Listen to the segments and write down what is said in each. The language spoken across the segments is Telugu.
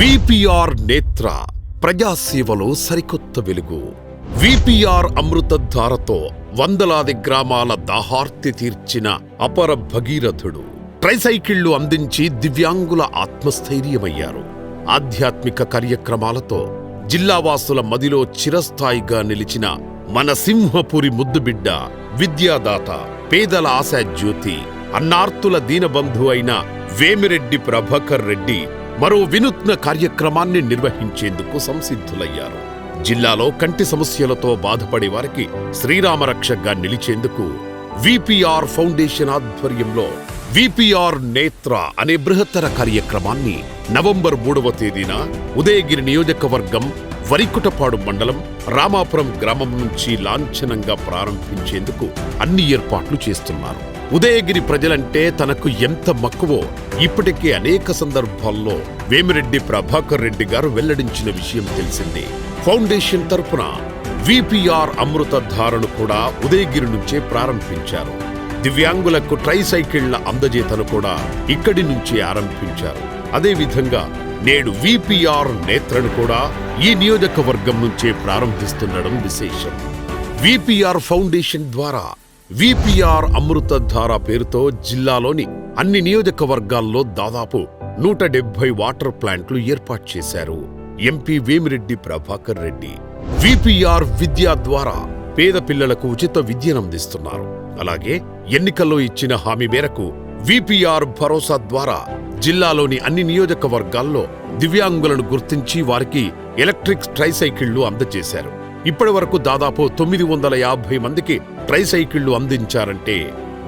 విపిఆర్ నేత్ర ప్రజాసేవలో సరికొత్త వెలుగు. విపిఆర్ అమృతధారతో వందలాది గ్రామాల దాహార్తి తీర్చిన అపర భగీరథుడు. ట్రైసైకిళ్ళు అందించి దివ్యాంగుల ఆత్మస్థైర్యమయ్యారు. ఆధ్యాత్మిక కార్యక్రమాలతో జిల్లావాసుల మదిలో చిరస్థాయిగా నిలిచిన మన సింహపురి ముద్దుబిడ్డ విద్యాదాత పేదల ఆశాజ్యోతి అన్నార్తుల దీనబంధు అయిన వేమిరెడ్డి ప్రభాకర్ రెడ్డి మరో వినూత్న కార్యక్రమాన్ని నిర్వహించేందుకు సంసిద్ధులయ్యారు. జిల్లాలో కంటి సమస్యలతో బాధపడే వారికి శ్రీరామరక్షగా నిలిచేందుకు విపిఆర్ ఫౌండేషన్ ఆధ్వర్యంలో విపిఆర్ నేత్ర అనే బృహత్తర కార్యక్రమాన్ని నవంబర్ మూడవ తేదీన ఉదయగిరి నియోజకవర్గం వరికుటపాడు మండలం రామాపురం గ్రామం నుంచి లాంఛనంగా ప్రారంభించేందుకు అన్ని ఏర్పాట్లు చేస్తున్నారు. ఉదయగిరి ప్రజలంటే తనకు ఎంత మక్కువో ఇప్పటికే అనేక సందర్భాల్లో వేమిరెడ్డి ప్రభాకర్ రెడ్డి గారు వెల్లడించిన విషయం తెలిసిందే. ఫౌండేషన్ తరపున విపిఆర్ అమృత ధారను కూడా ఉదయగిరి నుంచే ప్రారంభించారు. దివ్యాంగులకు ట్రైసైకిళ్ళ అందజేతను కూడా ఇక్కడి నుంచే ఆరంభించారు. అదేవిధంగా నేడు విపిఆర్ నేత్రను కూడా ఈ నియోజకవర్గం నుంచే ప్రారంభిస్తుండడం విశేషం. విపిఆర్ ఫౌండేషన్ ద్వారా విపిఆర్ అమృతధార పేరుతో జిల్లాలోని అన్ని నియోజకవర్గాల్లో దాదాపు నూట డెబ్బై వాటర్ ప్లాంట్లు ఏర్పాటు చేశారు. ఎంపీ వేమిరెడ్డి ప్రభాకర్ రెడ్డి విపిఆర్ విద్య ద్వారా పేద పిల్లలకు ఉచిత విద్యనందిస్తున్నారు అలాగే ఎన్నికల్లో ఇచ్చిన హామీ మేరకు విపిఆర్ భరోసా ద్వారా జిల్లాలోని అన్ని నియోజకవర్గాల్లో దివ్యాంగులను గుర్తించి వారికి ఎలక్ట్రిక్ ట్రైసైకిళ్ళు అందజేశారు. ఇప్పటి వరకు దాదాపు తొమ్మిది వందల యాభై మందికి ట్రైసైకిళ్ళు అందించారంటే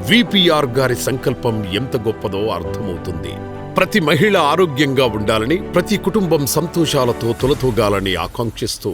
విపిఆర్ గారి సంకల్పం ఎంత గొప్పదో అర్థమవుతుంది. ప్రతి మహిళ ఆరోగ్యంగా ఉండాలని ప్రతి కుటుంబం సంతోషాలతో తొలతూగాలని ఆకాంక్షిస్తూ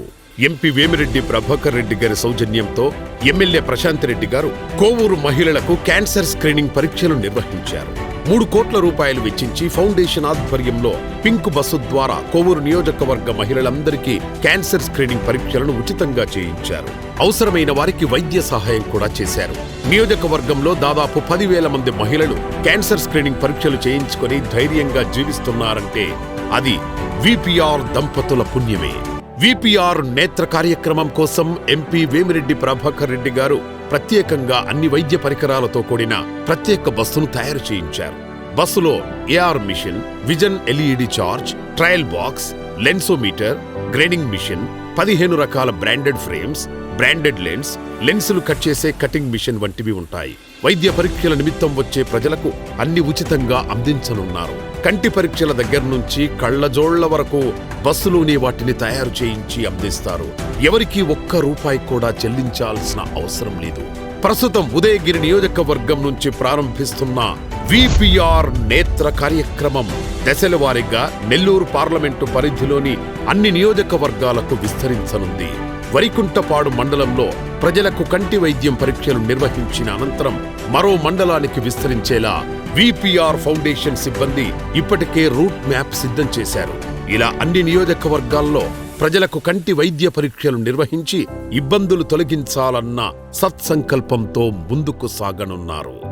ఎంపీ వేమిరెడ్డి ప్రభాకర్ రెడ్డి గారి సౌజన్యంతో ఎమ్మెల్యే ప్రశాంత్ రెడ్డి గారు కోవూరు మహిళలకు క్యాన్సర్ స్క్రీనింగ్ పరీక్షలు నిర్వహించారు. మూడు కోట్ల రూపాయలు వెచ్చించి ఫౌండేషన్ ఆధ్వర్యంలో పింక్ బస్సు ద్వారా కోవూరు నియోజకవర్గ మహిళలందరికీ క్యాన్సర్ స్క్రీనింగ్ పరీక్షలను ఉచితంగా చేయించారు. అవసరమైన వారికి వైద్య సహాయం కూడా చేశారు. నియోజకవర్గంలో దాదాపు పదివేల మంది మహిళలు క్యాన్సర్ స్క్రీనింగ్ పరీక్షలు చేయించుకొని ధైర్యంగా జీవిస్తున్నారంటే అది విపిఆర్ దంపతుల పుణ్యమే. విపిఆర్ నేత్ర కార్యక్రమం కోసం ఎంపీ వేమిరెడ్డి ప్రభాకర్ రెడ్డి గారు ప్రత్యేకంగా అన్ని వైద్య పరికరాలతో కూడిన ప్రత్యేక బస్సును తయారు చేయించారు. బస్సులో AR machine vision LED charge trial box lensometer grading machine పదిహేను రకాల బ్రాండెడ్ ఫ్రేమ్స్ బ్రాండెడ్ లెన్స్ లెన్సులు కట్ చేసే కటింగ్ మిషన్ వంటివి ఉంటాయి. వైద్య పరీక్షల నిమిత్తం వచ్చే ప్రజలకు అన్ని ఉచితంగా అందించనున్నారు. కంటి పరీక్షల దగ్గర నుంచి కళ్ళజోళ్ళ వరకు బస్సులోనే వాటిని తయారు చేయించి అందిస్తారు. ఎవరికీ ఒక్క రూపాయి కూడా చెల్లించాల్సిన అవసరం లేదు. ప్రస్తుతం ఉదయగిరి నియోజకవర్గం నుంచి ప్రారంభిస్తున్న విపిఆర్ నేత్ర కార్యక్రమం దశల వారీగా నెల్లూరు పార్లమెంటు పరిధిలోని అన్ని నియోజకవర్గాలకు విస్తరించనుంది. వరికుంటపాడు మండలంలో ప్రజలకు కంటి వైద్యం పరీక్షలు నిర్వహించిన అనంతరం మరో మండలానికి విస్తరించేలా విపిఆర్ ఫౌండేషన్ సిబ్బంది ఇప్పటికే రూట్ మ్యాప్ సిద్ధం చేశారు. ఇలా అన్ని నియోజకవర్గాల్లో ప్రజలకు కంటి వైద్య పరీక్షలు నిర్వహించి ఇబ్బందులు తొలగించాలన్న సత్సంకల్పంతో ముందుకు సాగనున్నారు.